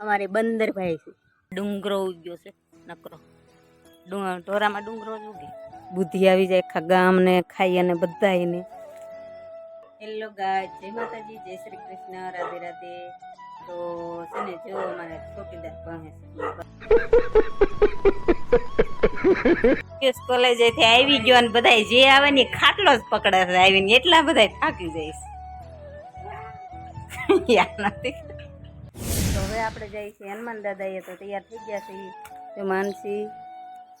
અમારે બંદરભાઈ છે. ડુંગરો ઉગ્યો છે નકરો. ઢોરામાં ડુંગરો જ ઉગે. બુદ્ધિ આવી જાય આખા ગામને ખાઈ અને બધાયને. હેલો ગાય જય માતાજી જય શ્રી કૃષ્ણ રાધે રાધે. તો છે ને જો અમારે ચોકીદાર ભણે છે. કોલેજ આવી ગયો અને બધા જે આવે ને ખાટલો જ પકડે છે આવીને. એટલા બધા થાકી જઈશ યાદ નથી. હવે આપણે જઈએ છીએ હનુમાન દાદાએ તો તૈયાર થઈ ગયા છે તો માનસી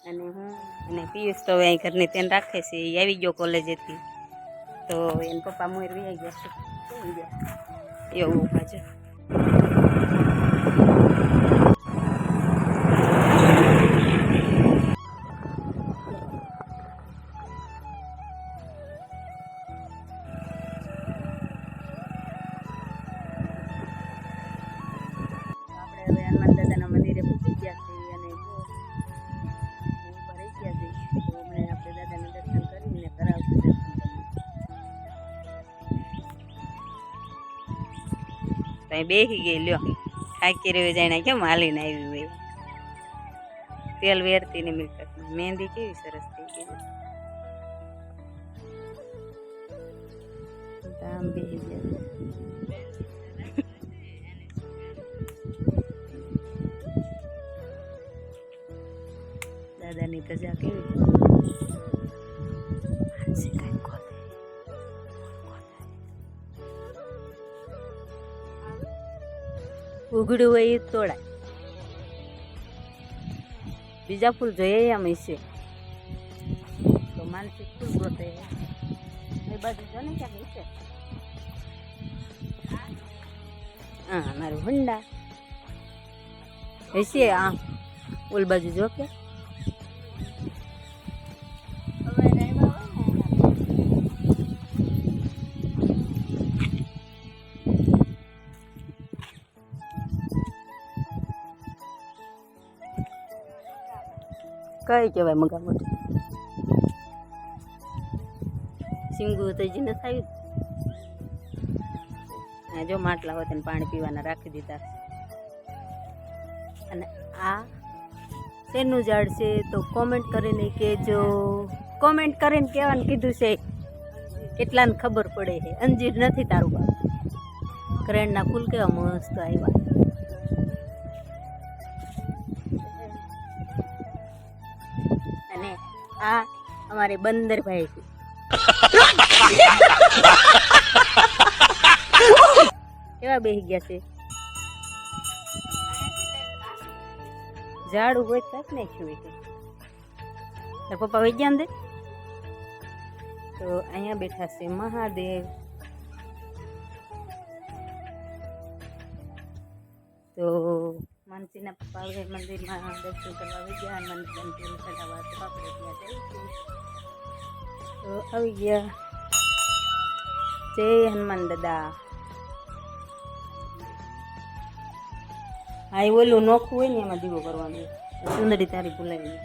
અને હું અને પિયુષ તો અહીં ઘરની તેને રાખે છે એ આવી ગયો કોલેજેથી તો એના પપ્પા મોર વી ગયા છે. એવું. પાછું તો બેસી ગઈ, લ્યો. થાકી રહ્યો જાણે કેમ હાલીને આવી હોય. તેલ વેરતી ને મિલકત મહેંદી કેવી સરસ થઈ ગઈ. આમ બેસી દાદાની તજા કેવી? ઉઘડું હોય એ તોડાય. બીજા ફૂલ જોઈએ એમ છે. તો માનસિક ફૂલ ગોતે. એ બાજુ જો ને ક્યાંક છે હા, મારું હુંડા હશે આ, ઓલ બાજુ જો કે કઈ કહેવાય મગામત સિંગુ તો હજી ન આ જો માટલા હોય તેને પાણી પીવાના રાખી દીધા. અને આ શેનું ઝાડ છે તો કોમેન્ટ કરીને કહેજો. કોમેન્ટ કરીને કહેવાનું કીધું છે. કેટલાને ખબર પડે છે. અંજીર નથી તારું બાપ. કરેણના ફૂલ કેવા મસ્ત આવ્યા. આ અમારે બંદરભાઈ છે. કેવા બેસી ગયા છે? ઝાડ હોય તક ને તાર પપ્પા વહી ગયા તો અહીંયા બેઠા છે મહાદેવ. તો માનસીના પપ્પા હવે મંદિરમાં દર્શન કરવા આવી ગયા મંદિર મંદિર ચડાવવા તો આપણે ત્યાં જઈશું તો આવી ગયા જય હનુમાન દાદા હા એ ઓલું નોખું હોય ને એમાં દીવો કરવાનો સુંદરી તારી ભૂલાવી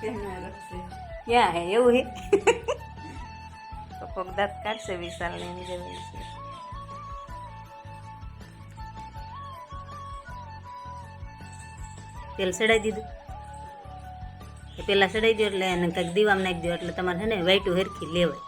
ક્યાં હે? એવું હે? તો કોક દાંત કાઢશે વિશાલ ને એની છે તેલ સડાઈ દીધું. એ પેલા સડાઈ દો એટલે એને કંઈક દીવામાં નાખી દો એટલે તમારે હે ને વાઈટું હરખી લેવાય.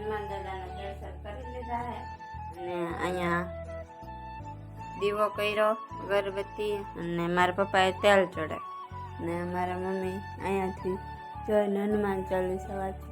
હનુમાન દાદાના દર્શન કરી લીધા છે અને અહીંયા દીવો કર્યો અગરબત્તી અને મારા પપ્પાએ તેલ ચડે. ને મારા મમ્મી અહીંયાથી જોઈને હનુમાન ચાલીસા વાંચી.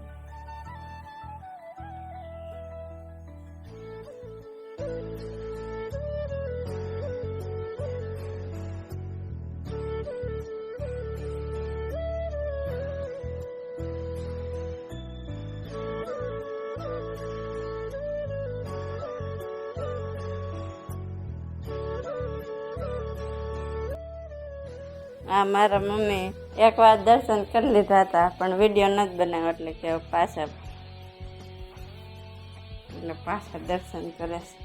આ મારા મમ્મી એકવાર દર્શન કરી લીધા હતા પણ વીડિયો નથી બનાવ્યો એટલે કે પાછા એટલે પાછા દર્શન કરે છે.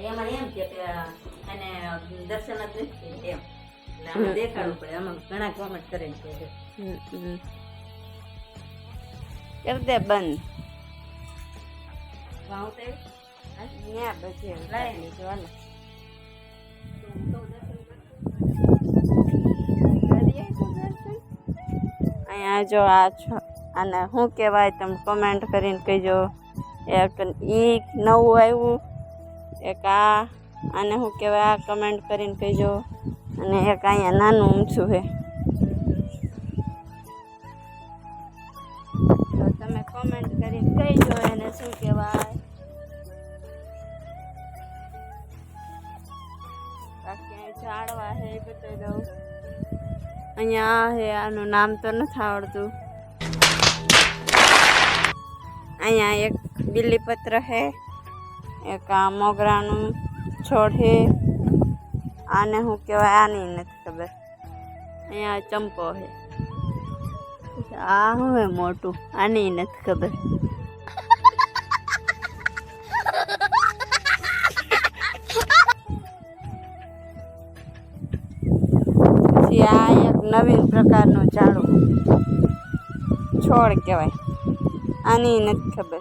એમાં એમ કે એને દર્શન જ નથી એમ. દેખાડવું પડે આમાં ઘણા કોમેન્ટ કરે છે હમ, હમ. કરી દે બંધ. વાવ તો. ત્યાં બધી લીધું અહીંયા જો આ આને શું કહેવાય તમે કમેન્ટ કરીને કહેજો. એક ઈ નવું આવ્યું, એક આ, આને શું કહેવાય, આ કમેન્ટ કરીને કહેજો. અને એક અહીંયા નાનું ઊંચું છે. તમે કમેન્ટ કરીને કહેજો એને શું કહેવાય. બાકી ઝાડવા છે બતાવી દઉં. અહીંયા હે આનું નામ તો નથી આવડતું. અહીંયા એક બીલીપત્ર છે, એક આ મોગરાનું છોડ છે. આને શું કહેવાય, આની નથી ખબર. અહીંયા ચંપો છે. આ હું મોટું? આની નથી ખબર. પ્રકારનું ઝાડો છોડ કહેવાય. આની નથી ખબર.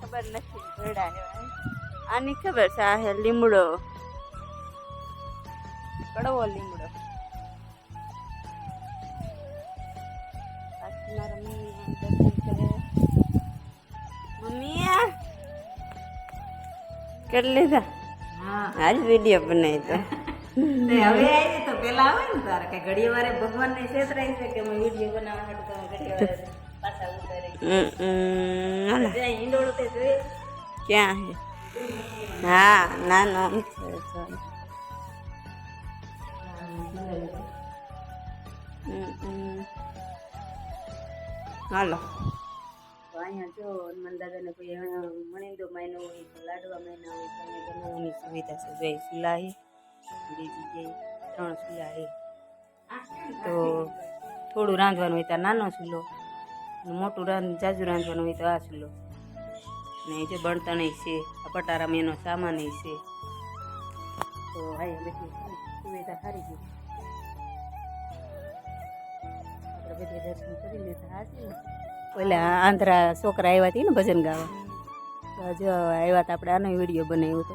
ખબર નથી. એવા. આની ખબર છે આ હે લીમડો. કડવો લીમડો. મમ્મી કરે. લીધા? હા. આજ વીડિયો બનાવી તો. તે હવે આવી તો પેલા આવે ને તારે કે ઘડી વારે ભગવાન ને છેતરાય છે કે હું વીડિયો બનાવવા હાટુ તો ઘડી વારે પાછા ઉતરે ઈંડોળું તે જોઈએ ક્યાં છે હા ના ના. હાલો. તો અહીંયા જો હનુમાન દાદાને કોઈ મણિંદો મહિનો હોય લાડવા મહિના હોય તો સુવિધા છે. જય સુલાહી બીજી જે ત્રણ સુલા છે તો થોડું રાંધવાનું હોય તો નાનો ચૂલો મોટું રાંધ, જાજુ રાંધવાનું હોય તો આ ચૂલો. ને એ જે બળતણ છે, આ પટારામાં એનો સામાન છે. તો હા બધી સુવિધા સારી ગઈ આપણે બધી દર્શન કરી લીધા હા છે ઓલા આંધ્રા છોકરા આવ્યા હતી ને ભજન ગાવા. જો આવ્યા હતા આપણે આનો વીડિયો બનાવ્યો હતો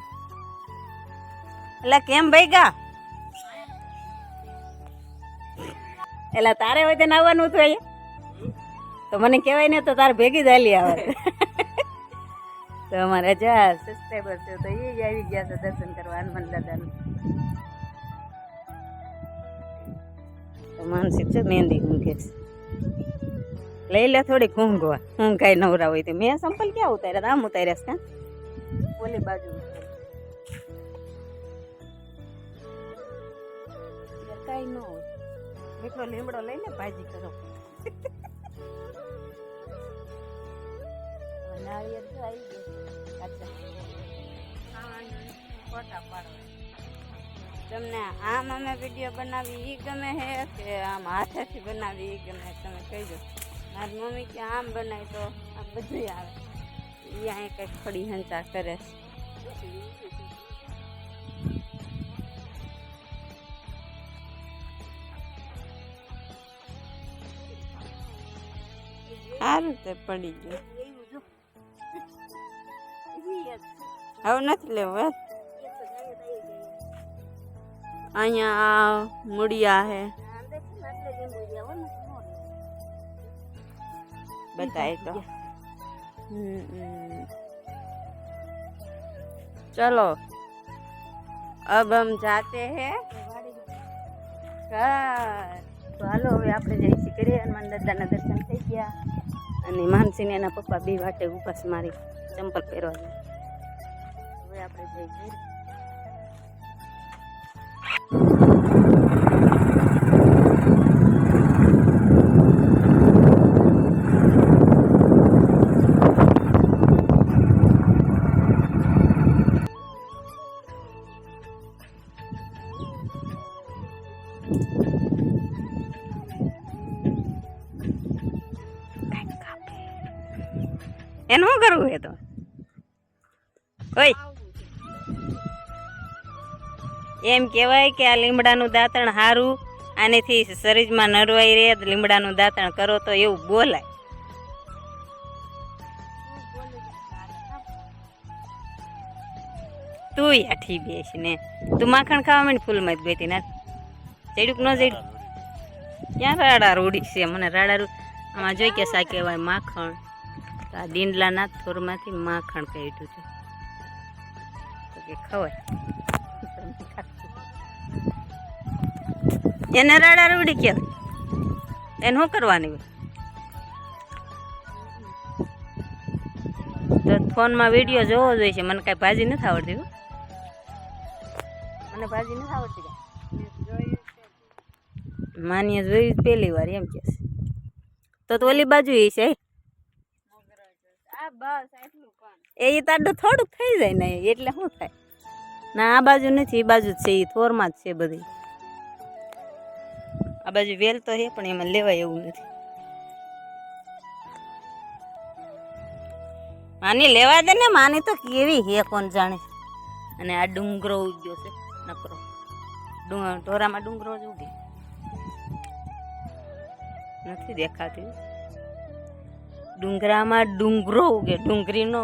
એટલે કેમ ભાઈ ગા એટલે તારે હોય તેને આવવાનું હતું અહીંયા? તો મને કહેવાય ને તો તારે ભેગી જ હાલી આવે તો અમારે જા સબસ્ક્રાઈબર છે, તો એ જ આવી ગયા છે દર્શન કરવા, હનુમાન દાદાનું. માનસિક છે, મહેંદી ઊંઘે લઈ લે થોડીક ઊંઘવા. કાંઈ નવરા હોય તો. મેં સંપલ ક્યાં ઉતાર્યા? આમ ઉતાર્યા છે ઓલી બાજુ કાંઈ ન હોય. મીઠો લીમડો લઈને ભાજી કરો. તમને આમ અમે વીડિયો બનાવી એ ગમે હે કે આમ હાથેથી બનાવી એ ગમે તમે કહેજો. મારી મમ્મી કે આમ બનાવી તો આ બધું આવે. એ અહીંયા કંઈક ખડી હંચા કરે છે. સારું તે પડી ગયું હવે નથી લેવું હે અહીંયા આ મૂળિયા હે बताए तो हम्म, हम्म। चलो अब हम जाते हैं घर તો હાલો હવે આપણે જઈશું કરીએ હનુમાન દાદાના દર્શન થઈ ગયા અને માનસીને એના પપ્પા બી વાટે ઉપાસ મારી ચંપલ પહેરવા હવે આપણે જઈશું એને શું કરવું એ તો? ઓય. એમ કહેવાય કે આ લીમડાનું દાંતણ સારું આનેથી શરીરમાં નરવાઈ રહે લીમડાનું દાંતણ કરો તો એવું બોલાય. તું યાઠી બેસ ને. તું માખણ ખાવા માંડ ફૂલમાં જ બેતી ના ચડ્યું ન ચડ્યું? ક્યાં રાડા રૂડી છે? મને રાડા રૂ આમાં જોઈ કે સા કહેવાય? માખણ. તો આ ડીંડલાના થોરમાંથી માખણ કાઢ્યું છે. તો કે ખવાય. એને રાડા રૂડી કહેવાય એને શું કરવાની તો ફોનમાં વીડિયો જોવો જોઈએ છે. મને કાંઈ ભાજી નથી આવડતી હો. મને ભાજી નથી આવડતી માનીએ જોયું પહેલી વાર એમ કે તો ઓલી બાજુ એ છે. બસ એટલું પણ. એ તાડું થોડુંક થઈ જાય ને, એટલે શું થાય? ના, આ બાજુ નથી એ બાજુ જ છે એ થોરમાં જ છે બધી. આ બાજુ વેલ તો છે પણ એમાં લેવાય એવું નથી. માની લેવા દે ને, માની તો કેવી હે, કોણ જાણે. અને આ ડુંગરો ઉગ્યો છે, નકરો. ઢોરામાં ડુંગરો જ ઉગે. નથી દેખાતી. ડુંગરામાં ડુંગરો ઉગે ડુંગરી નો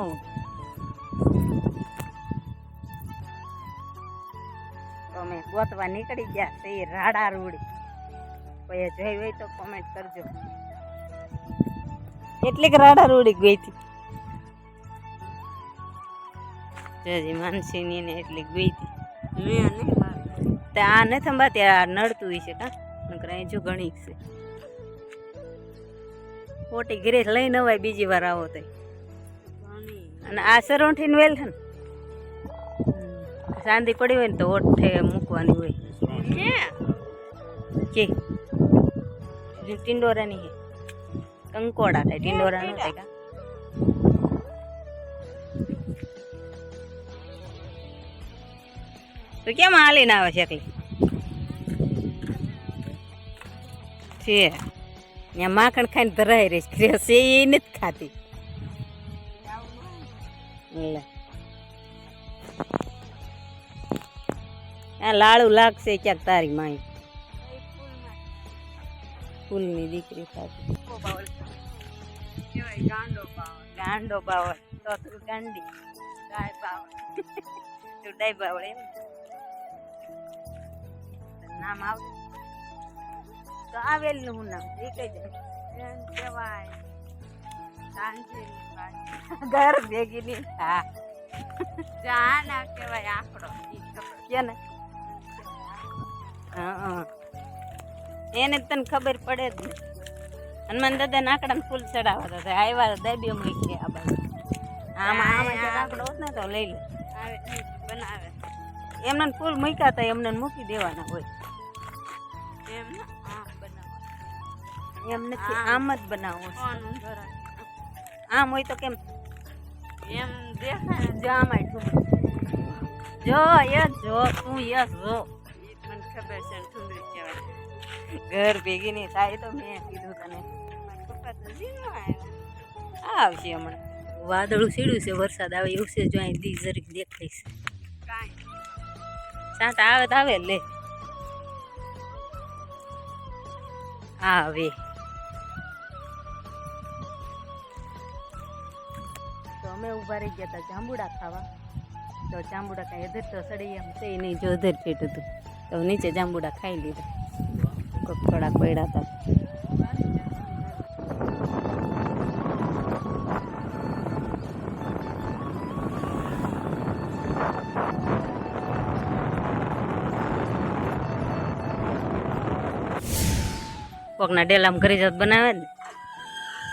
અમે ગોતવા નીકળી ગયા તે રાડા રૂડી. કોઈ જોઈ હોય તો કોમેન્ટ કરજો. કેટલીક રાડા રૂડી ગઈ હતી. જજી માનસીની ને એટલી ગઈ હતી. મેં આ નથી સંભાતી આ નડતું છે કા? નકર અહીં જો ઘણી છે. ખોટી ઘરે લઈ નવાય બીજી વાર આવો તો અને આ સરોઠીને વેલ છે ને? સાંધી પડી હોય ને તો ઓઠે મૂકવાની હોય. કે? ટિંડોરાની છે કંકોડા થાય ટિંડોરા નો થાય. કા તો કેમ હાલીને આવે છે એકલી? છે. ત્યાં માખણ ખાઈને ધરાઈ રહી છે. એ નથી ખાતી. આ લાડુ લાગશે ક્યાંક તારી માય ફૂલની દીકરી ખાતી. ગાંડો પાવર ગાંડો બાવળ. તો ગાંડી. ગાય પાવર તું ડાય બાવળ એમ. નામ આવડે. તો આવેલું હું નામ એ કઈ જાય કહેવાય. ઘર ભેગી ની હા જા ના કહેવાય આંકડો કે ને એને તને ખબર પડે જ ને. હનુમાન દાદા નાકડા ફૂલ ચડાવતા હતા આવ્યા દાબી અમલી કે આ બાજુ. આમાં આમાં હોત ને તો લઈ લે. બનાવે. એમને ફૂલ મૂક્યા હતા એમને મૂકી દેવાના હોય. એમ ને? એમ નથી આમ. જ ધરાય આમ હોય તો કેમ? એમ દેખાય જો આમાં જો યસ જો તું યસ જો. મને ખબર છે ને ઠુંદરી કહેવાય. ઘર ભેગી નહીં થાય તો મેં કીધું તને. પપ્પા તો જીનો આવ્યો. આવશે હમણાં. વાદળું સીડ્યું છે વરસાદ આવે એવું છે જો અહીં દી જરીક દેખાઈશ સાંત આવે તો આવે લે. આવે. અમે ઊભા રહી ગયા હતા જાંબુડા ખાવા. તો જાંબુડા કાંઈ અધર તો સડી એમ છે નહીં જો અધર પેટ હતું તો નીચે જાંબુડા ખાઈ લીધા. કોક થોડા પડ્યા હતા કોકના ડેલામાં ઘરે જત બનાવે ને?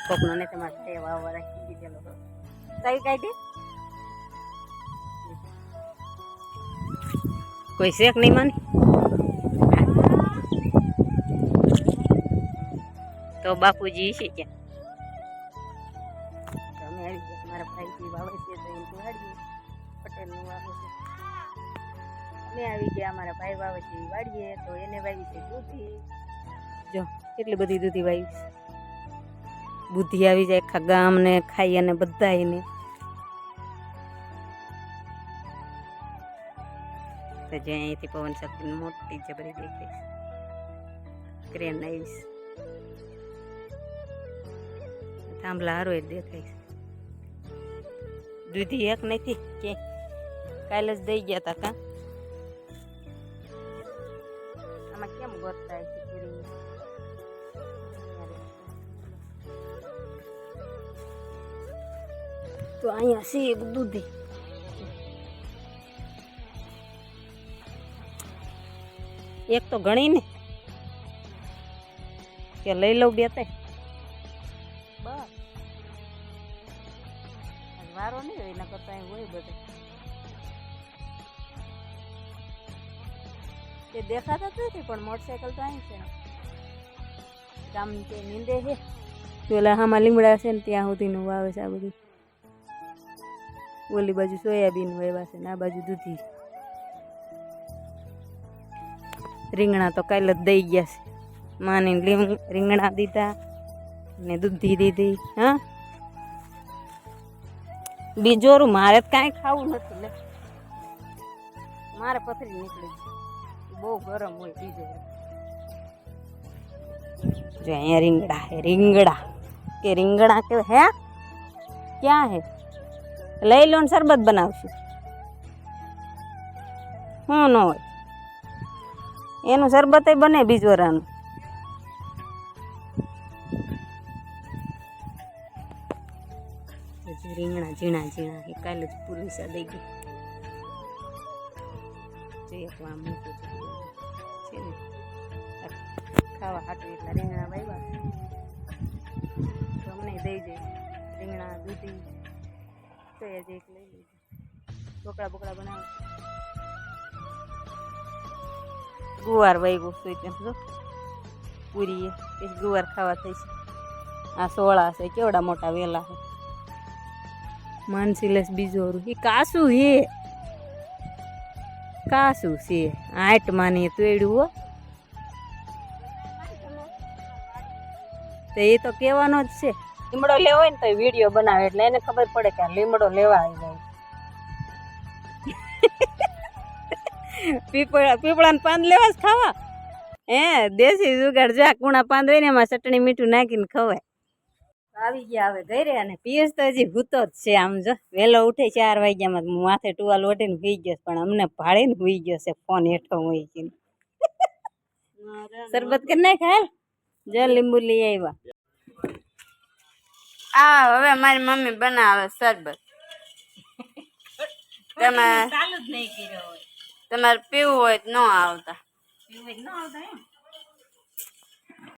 કોકનો ને તમારે સેવા હતો કઈ કાઢી? કોઈ શેક નહીં માની? તો બાપુજી છે ક્યાં તો અમે આવી ગયા. મારા ભાઈજી વાવે તો પટેલનું વાવે છે. આવી ગયા. અમારા ભાઈ વાવે છે એ વાડીએ. તો એને વાવી છે દૂધી. જો, કેટલી બધી દૂધી વાવી છે. બુદ્ધિ આવી જાય આખા ગામને ખાઈ અને બધાને તો જે અહીંથી પવન શક્તિ મોટી જબરી દેખાય ક્રેન આવીશ. થાંભલા હારો જ દેખાય દૂધી એક નથી કે કાલે જ દઈ ગયા હતા કા? તો અહીંયા છે દૂધી. એક તો ગણી ને. કે લઈ લઉં બે તે બસ. વારો નહીં હોય, એના કરતા હોય બધે. તે દેખાતા નથી, પણ મોટરસાયકલ તો અહીં છે. ગામ તે નીંદે છે. પેલા હામાં લીમડા છે ને, ત્યાં સુધીનું વાવે છે આ બધું. ઓલી બાજુ સોયાબીન વાવ્યા છે ને આ બાજુ દૂધી રીંગણા તો કાલે જ દઈ ગયા છે. માને રીંગણા દીધા ને દૂધી દીધી, હા? બીજોરું મારે કાંઈ ખાવું નથી લે. મારે પથરી નીકળી બહુ ગરમ હોય બીજો. જો અહીંયા રીંગણા હે રીંગણા. કે રીંગણા કે હે? ક્યાં હે લઈ લો શરબત બનાવશું. હું ન હોય. એનું શરબત બને બીજોરાનું રીંગણા ઝીણા ઝીણા એ કાલે જ પૂરી સા દઈ ગઈ. જોઈએ તો આમ મૂકું છે ને? ખાવા હાટું એટલા રીંગણા વાવ્યા તો અમને દઈ જાય રીંગણા દૂધી. તો એ એક લઈ લીધું. બોકડા બોકડા બનાવે. ગુવાર વૈગું સુઈ ત્યાં, જો. પૂરી પછી ગુવાર ખાવા થઈ છે આ સોળા છે, કેવડા મોટા વેલા છે. માનસી લેસ બીજો એ કાસું હે કાસું છે. આઠ માની તોડ્યું હો. તો એ તો કહેવાનો જ છે. લીમડો લેવો હોય ને તો વીડિયો બનાવે એટલે એને ખબર પડે કે આ લીમડો લેવા આવી જાય. પીપળા પીપળાના પાન લેવા જ ખાવા. હે દેશી જુગાડ જા કુણા પાન હોય ને એમાં ચટણી મીઠું નાખીને ખવાય. આવી ગયા હવે ઘરે અને પિયુષ તો હજી ભૂતો જ છે આમ જો. વહેલો ઉઠે ચાર વાગ્યામાં હું માથે ટુવાલ ઓઢીને હુઈ ગયો પણ અમને ભાળીને હુઈ ગયો છે ફોન હેઠો હોય છે શરબત કરી નાખ હાલ. જો લીંબુ લઈ આવ્યા. આ હવે મારી મમ્મી બનાવે શરબત. તમે ચાલુ જ નહીં કર્યો હોય. તમારે પીવું હોય તો ન આવતા. પીવું હોય ન આવતા એમ?